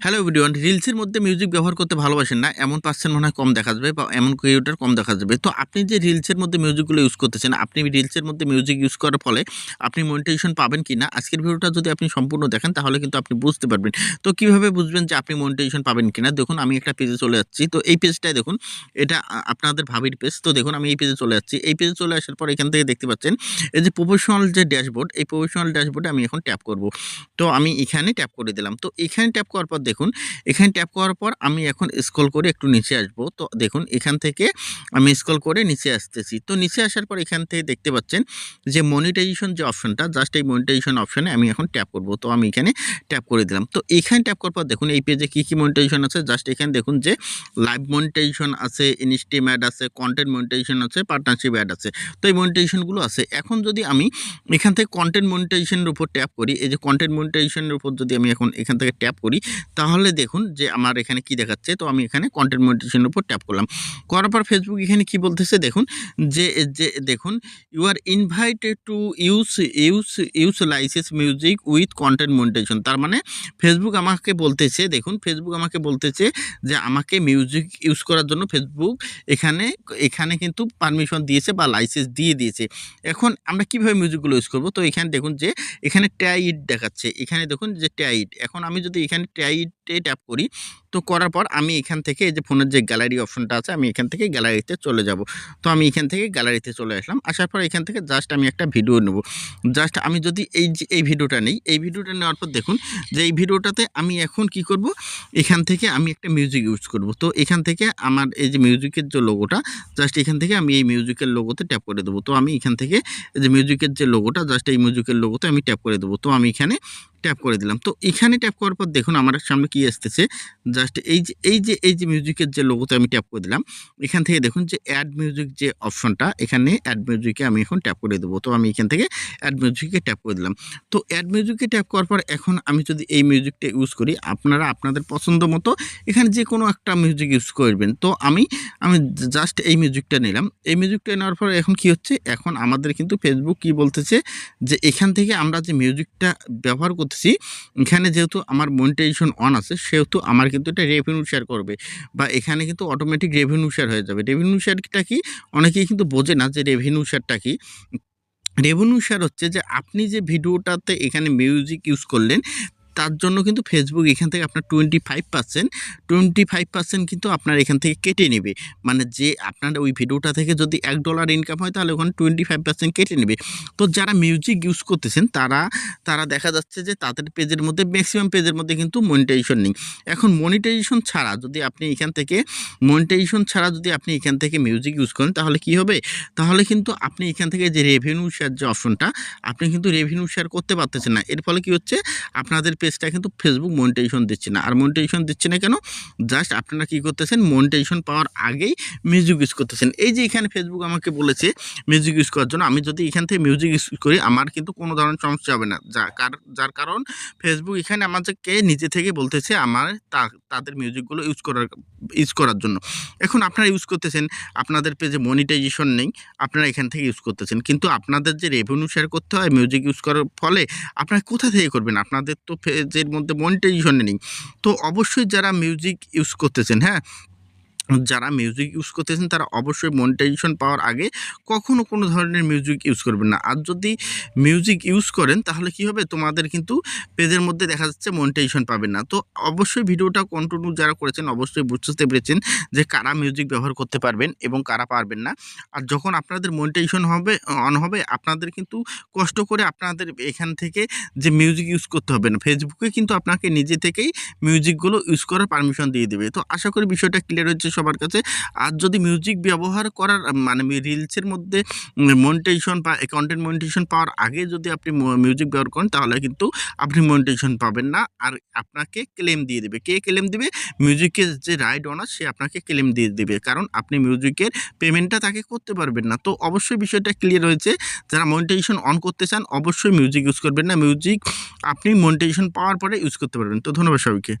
Hello ভিডিওন রিলসের মধ্যে music ব্যবহার করতে ভালোবাসেন না, এমন পার্সেন্ট মনে হয় কম দেখা যাবে বা এমন ক্রিয়েটার কম দেখা যাবে তো আপনি যে রিলসের মধ্যে মিউজিকগুলো ইউজ করতেছেন, আপনি রিলসের মধ্যে মিউজিক ইউজ করার ফলে আপনি মনিটাইজেশন পাবেন কি না আজকের ভিডিওটা যদি আপনি সম্পূর্ণ দেখেন, তাহলে কিন্তু আপনি বুঝতে পারবেন। তো কীভাবে বুঝবেন যে আপনি মনিটাইজেশন পাবেন কিনা? দেখুন, আমি একটা পেজে চলে যাচ্ছি। তো এই পেজটায় দেখুন, এটা আপনাদের ভাবির পেজ তো দেখুন, আমি এই পেজে চলে যাচ্ছি। এই পেজে চলে আসার পর এখান থেকে দেখতে পাচ্ছেন, এই যে প্রফেশনাল যে ড্যাশবোর্ড এই প্রফেশনাল ড্যাশবোর্ডে আমি এখন ট্যাপ করব। তো আমি এখানে ট্যাপ করে দিলাম। তো এখানে ট্যাপ করার পর দেখুন, এখানে ট্যাপ করার পর আমি এখন স্ক্রল করে একটু নিচে আসব। তো দেখুন, এখান থেকে আমি স্ক্রল করে নিচে আসতেছি। তো নিচে আসার পর এখান থেকে দেখতে পাচ্ছেন যে মনিটাইজেশন যে অপশনটা জাস্ট এই মনিটাইজেশন অপশনে আমি এখন ট্যাপ করব। তো আমি এখানে ট্যাপ করে দিলাম। তো এখানে ট্যাপ করার পর দেখুন, এই পেজে কী কী মনিটাইজেশন আছে? জাস্ট এখানে দেখুন যে লাইভ মনিটাইজেশন আছে ইনস্টিম অ্যাড আছে কন্টেন্ট মনিটাইজেশন আছে পার্টনারশিপ অ্যাড আছে। তো এই মনিটাইজেশনগুলো আছে। এখন যদি আমি এখান থেকে কন্টেন্ট মনিটাইজেশনের উপর ট্যাপ করি, এই যে কন্টেন্ট মনিটাইজেশনের উপর যদি আমি এখন এখান থেকে ট্যাপ করি তাহলে দেখুন যে আমার এখানে কি দেখাচ্ছে। তো আমি এখানে কন্টেন্ট মনিটাইজেশনের উপর ট্যাপ করলাম। করার পর ফেসবুক এখানে কি বলতেছে দেখুন, যে যে, দেখুন you are invited to use use use licensed music with content monetisation তার মানে ফেসবুক আমাকে বলতেছে, দেখুন ফেসবুক আমাকে বলতেছে যে আমাকে মিউজিক ইউজ করার জন্য ফেসবুক এখানে এখানে কিন্তু পারমিশন দিয়েছে বা লাইসেন্স দিয়ে দিয়েছে। এখন আমরা কীভাবে মিউজিকগুলো ইউজ করব? তো এখানে দেখুন যে, এখানে ট্যাইট দেখাচ্ছে। এখানে দেখুন যে ট্যাইট এখন আমি যদি এখানে ট্যাইটে ট্যাপ করি। তো করার পর আমি এখান থেকে এই যে ফোনের যে গ্যালারি অপশনটা আছে, আমি এখান থেকে গ্যালারিতে চলে যাব। তো আমি এখান থেকে গ্যালারিতে চলে আসলাম। আসার পর এখান থেকে জাস্ট আমি একটা ভিডিও নেব। জাস্ট আমি যদি এই যে, এই ভিডিওটা নেই, এই ভিডিওটা নেওয়ার পর দেখুন যে এই ভিডিওটাতে আমি এখন কি করব? এখান থেকে আমি একটা মিউজিক ইউজ করব। তো এখান থেকে আমার এই যে মিউজিকের যে লোগোটা জাস্ট এখান থেকে আমি এই মিউজিকের লোগোতে ট্যাপ করে দেবো। তো আমি এখান থেকে যে মিউজিকের যে লোগোটা জাস্ট এই মিউজিকের লোগোতে আমি ট্যাপ করে দেবো। তো আমি এখানে ট্যাপ করে দিলাম। তো এখানে ট্যাপ করার পর দেখুন আমার সামনে কি আসতেছে। জাস্ট এই যে এই যে এই যে মিউজিকের যে লোগোতে আমি ট্যাপ করে দিলাম। এখান থেকে দেখুন যে অ্যাড মিউজিক যে অপশনটা এখানে অ্যাড মিউজিকে আমি এখন ট্যাপ করে দেবো। তো আমি এখান থেকে অ্যাড মিউজিকে ট্যাপ করে দিলাম। তো অ্যাড মিউজিকে ট্যাপ করার পর এখন আমি যদি এই মিউজিকটা ইউজ করি, আপনারা আপনাদের পছন্দ মতো এখানে যে কোনো একটা মিউজিক ইউজ করবেন। তো আমি আমি জাস্ট এই মিউজিকটা নিলাম। এই মিউজিকটা নেওয়ার পর এখন কি হচ্ছে? এখন আমাদের কিন্তু ফেসবুক কি বলতেছে? যে এখান থেকে আমরা যে মিউজিকটা ব্যবহার করতেছি। এখানে যেহেতু আমার মনিটাইজেশন অন আছে, সেহেতু আমার কিন্তু এটা রেভিনিউ শেয়ার করবে বা এখানে কিন্তু অটোমেটিক রেভিনিউ শেয়ার হয়ে যাবে। রেভিনিউ শেয়ারটা কি? অনেকেই কিন্তু বোঝে না যে রেভিনিউ শেয়ারটা কি। রেভিনিউ শেয়ার হচ্ছে যে আপনি যে ভিডিওটাতে এখানে মিউজিক ইউজ করলেন তার জন্য কিন্তু ফেসবুক এখান থেকে আপনার twenty five percent twenty five percent কিন্তু আপনার এখান থেকে কেটে নেবে। মানে যে আপনার ওই ভিডিওটা থেকে যদি এক ডলার ইনকাম হয়, তাহলে ওখানে টোয়েন্টি ফাইভ পার্সেন্ট কেটে নেবে। তো যারা মিউজিক ইউজ করতেছেন, তারা তারা দেখা যাচ্ছে যে তাদের পেজের মধ্যে ম্যাক্সিমাম পেজের মধ্যে কিন্তু মনিটাইজেশন নেই। এখন মনিটাইজেশন ছাড়া যদি আপনি এখান থেকে মনিটাইজেশন ছাড়া যদি আপনি এখান থেকে মিউজিক ইউজ করেন, তাহলে কি হবে? তাহলে কিন্তু আপনি এখান থেকে যে রেভিনিউ শেয়ার যে অপশনটা আপনি কিন্তু রেভিনিউ শেয়ার করতে পারতেছেন না। এর ফলে কি হচ্ছে? আপনাদের পেজটা কিন্তু ফেসবুক মনিটাইজেশন দিচ্ছে না। আর মনিটাইজেশন দিচ্ছে না কেন? জাস্ট আপনারা কি করতেছেন? মনিটাইজেশন পাওয়ার আগেই মিউজিক ইউজ করতেছেন। এই যে এখানে ফেসবুক আমাকে বলেছে মিউজিক ইউজ করার জন্য, আমি যদি এখান থেকে মিউজিক ইউজ করি, আমার কিন্তু কোনো ধরনের সমস্যা হবে না। যা যার কারণ ফেসবুক এখানে আমাদেরকে নিজে থেকে বলতেছে আমার তাদের মিউজিকগুলো ইউজ করার ইউজ করার জন্য। এখন আপনারা ইউজ করতেছেন, আপনাদের পেজে মনিটাইজেশন নেই, আপনারা এখান থেকে ইউজ করতেছেন। কিন্তু আপনাদের যে রেভিনিউ শেয়ার করতে হয় মিউজিক ইউজ করার ফলে আপনারা কোথা থেকে করবেন? আপনাদের তো পেজের মধ্যে মনিটাইজেশন নেই। তো অবশ্যই যারা মিউজিক ইউজ করতেছেন হ্যাঁ যারা মিউজিক ইউজ করতেছেন, তারা অবশ্যই মনিটাইজেশন পাওয়ার আগে কখনো কোনো ধরনের মিউজিক ইউজ করবেন না। আর যদি মিউজিক ইউজ করেন, তাহলে কি হবে? তোমাদের কিন্তু পেজের মধ্যে দেখা যাচ্ছে মনিটাইজেশন পাবেন না। তো অবশ্যই ভিডিওটা কন্টিনিউ যারা করেছেন, অবশ্যই বুঝতে পেরেছেন যে কারা মিউজিক ব্যবহার করতে পারবেন এবং কারা পারবেন না। আর যখন আপনাদের মনিটাইজেশন হবে অন হবে, আপনাদের কিন্তু কষ্ট করে আপনাদের এখান থেকে যে মিউজিক ইউজ করতে হবে না। ফেসবুকে কিন্তু আপনাকে নিজে থেকেই মিউজিকগুলো ইউজ করার পারমিশন দিয়ে দেবে। তো আশা করি বিষয়টা ক্লিয়ার হচ্ছে সবার কাছে। আর যদি মিউজিক ব্যবহার করার মানে রিলসের মধ্যে মনিটাইজেশন বা কন্টেন্ট মনিটাইজেশন পাওয়ার আগে যদি আপনি মিউজিক ব্যবহার করেন, তাহলে কিন্তু আপনি মনিটাইজেশন পাবেন না। আর আপনাকে ক্লেম দিয়ে দেবে। কে ক্লেম দিবে? মিউজিকের যে রাইট অনার সে আপনাকে ক্লেম দিয়ে দেবে। কারণ আপনি মিউজিকের পেমেন্টটা তাকে করতে পারবেন না। তো অবশ্যই বিষয়টা ক্লিয়ার হয়েছে যারা মনিটাইজেশন অন করতে চান, অবশ্যই মিউজিক ইউজ করবেন না। মিউজিক আপনি মনিটাইজেশন পাওয়ার পরে ইউজ করতে পারবেন। তো ধন্যবাদ সবাইকে।